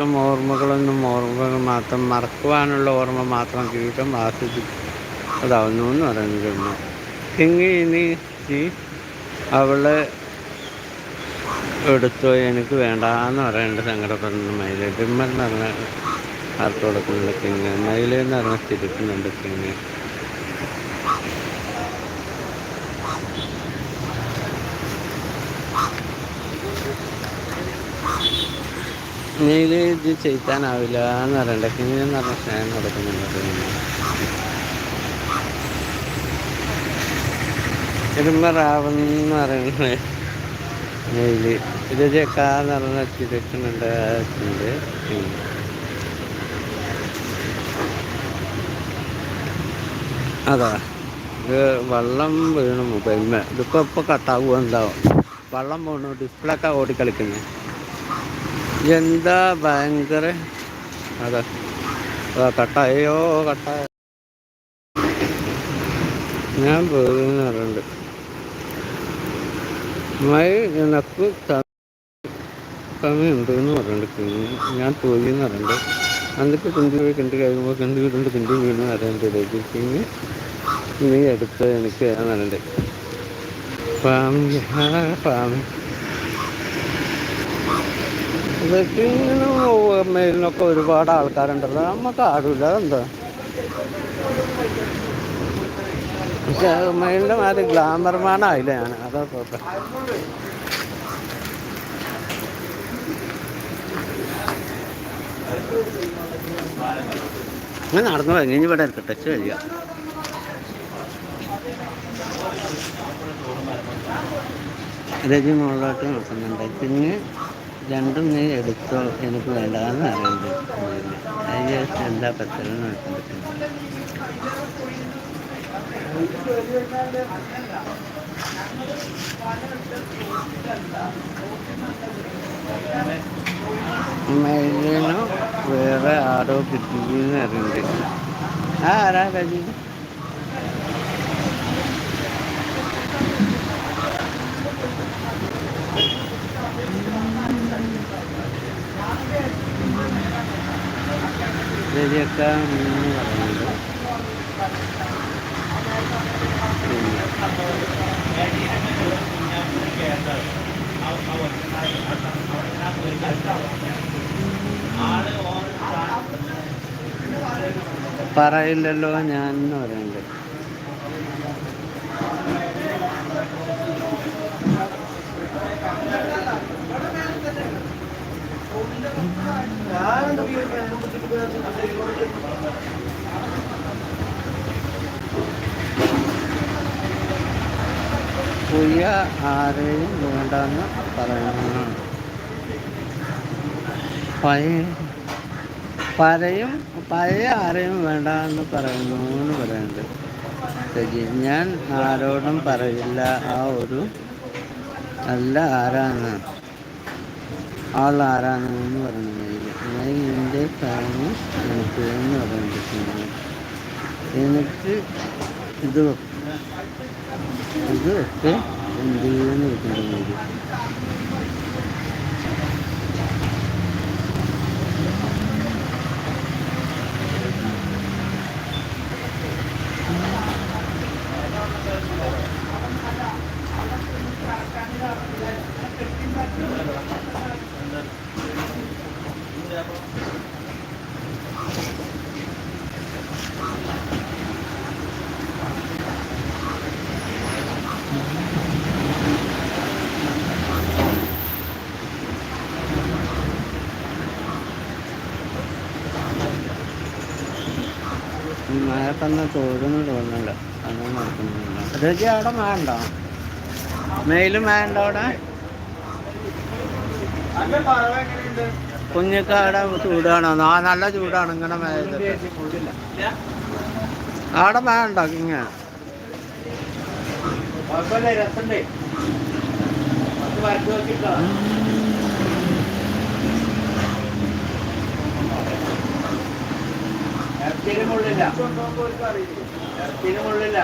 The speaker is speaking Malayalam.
ഓർമ്മകളൊന്നും ഓർമ്മകൾ മാത്രം മറക്കുവാനുള്ള ഓർമ്മ മാത്രം ജീവിതം ആസ്വദിക്കും അതാവുന്നു എന്ന് പറഞ്ഞിരുന്നു കിങ്ങിനി ഈ അവളെ എടുത്തോ എനിക്ക് വേണ്ട എന്ന് പറയേണ്ട സങ്കടപ്പെടുന്നു മയിൽ. ഡിമ്മർ എന്ന് പറഞ്ഞ ആർക്ക് കൊടുക്കുന്നുണ്ട് കിങ് മയിലെന്ന് പറഞ്ഞ ചിരിക്കുന്നുണ്ട് കിങ് നീൽ ഇത് ചെയ്താനാവില്ല എന്ന് പറയണ്ട. കിങ്ങിന് എന്ന് പറഞ്ഞ സ്നേഹം നടക്കുന്നുണ്ട് ഡിമ്മറാവെന്ന് പറയുന്നത് നെയ്ല് ഇത് ചേക്കാന്ന് പറഞ്ഞ ചിരിക്കുന്നുണ്ട് അതാ. ഇത് വെള്ളം വീണു മൊബൈലിന് ഇതിപ്പോൾ ഇപ്പോൾ കട്ടാവുക എന്താവും? വെള്ളം വീണു ഡിസ്പ്ലേ ഒക്കെ ഓടിക്കളിക്കുന്നത് എന്താ ഭയങ്കര? അതെ. കട്ടായോ? കട്ടായ? ഞാൻ പോകുന്ന പറയുന്നുണ്ട് മഴ എനക്ക് സമയമുണ്ട് എന്ന് പറഞ്ഞിട്ട് ഞാൻ പോയി എന്ന് പറയുന്നുണ്ട് എന്നിട്ട് കിണ്ടി പോയി കിണ്ടി കഴിയുമ്പോൾ കിണ്ടി വീടുണ്ട് കിണ്ടി വീണ് പറയുന്നുണ്ട് പിന്നെ നീ എടുത്ത് എനിക്ക് പറയുന്നുണ്ട് ഫാമിലി ആ ഇങ്ങനെ മേലിനൊക്കെ ഒരുപാട് ആൾക്കാരുണ്ടല്ലോ. നമുക്ക് ആടില്ല അതെന്താ? പക്ഷെ മയിലിന്റെ മാതിരി ഗ്ലാമർമാനായില്ല ഞാൻ. അതാ കുഴപ്പം ഞാൻ നടന്നു പോയി. ഇനി ഇവിടെ ഇരിക്കട്ടെ. വരിക രജി മുകളിലോട്ട് നടക്കുന്നുണ്ട്. പിന്നെ രണ്ടും നീ എടുത്തോ എനിക്ക് വേണ്ടാന്ന് അറിയുന്നത് ശേഷം എന്താ പത്രം മയിലിനോ വേറെ ആരോ കിട്ടിയെന്ന് അറിയുന്നുണ്ട് ആ ആരാ രജി രജിയൊക്കെ പറയുന്നത് പറയില്ലല്ലോ ഞാൻ എന്ന് പറയുന്നുണ്ട് പുയ്യ ആരെയും വേണ്ടെന്ന് പറയുന്നു പഴയ പരയും പഴയ ആരെയും വേണ്ട എന്ന് പറയുന്നു എന്ന് പറയുന്നുണ്ട് ശരി ഞാൻ ആരോടും പറയില്ല. ആ ഒരു നല്ല ആരാണ്? ആൾ ആരാണ് എന്ന് അല്ലെങ്കിൽ എന്റെ കാരണം എനിക്ക് എന്ന് പറയുന്നത് എനിക്ക് ഇത് ഇതൊക്കെ എന്ത് എന്ന് മഴക്കന്ന് തോടുന്നു തോന്നുന്നുണ്ട് അങ്ങനെ നടക്കുന്നില്ല. രജി അവിടെ മഴ ഉണ്ടോ മെയിലും മഴ ഉണ്ടോ അവിടെ ചൂടാണോ? ആ നല്ല ചൂടാണ് ഇങ്ങനെ മഴ. അവിടെ മഴ ഉണ്ടോ ഇങ്ങനെ ഇറച്ചിനും കൊള്ളില്ല.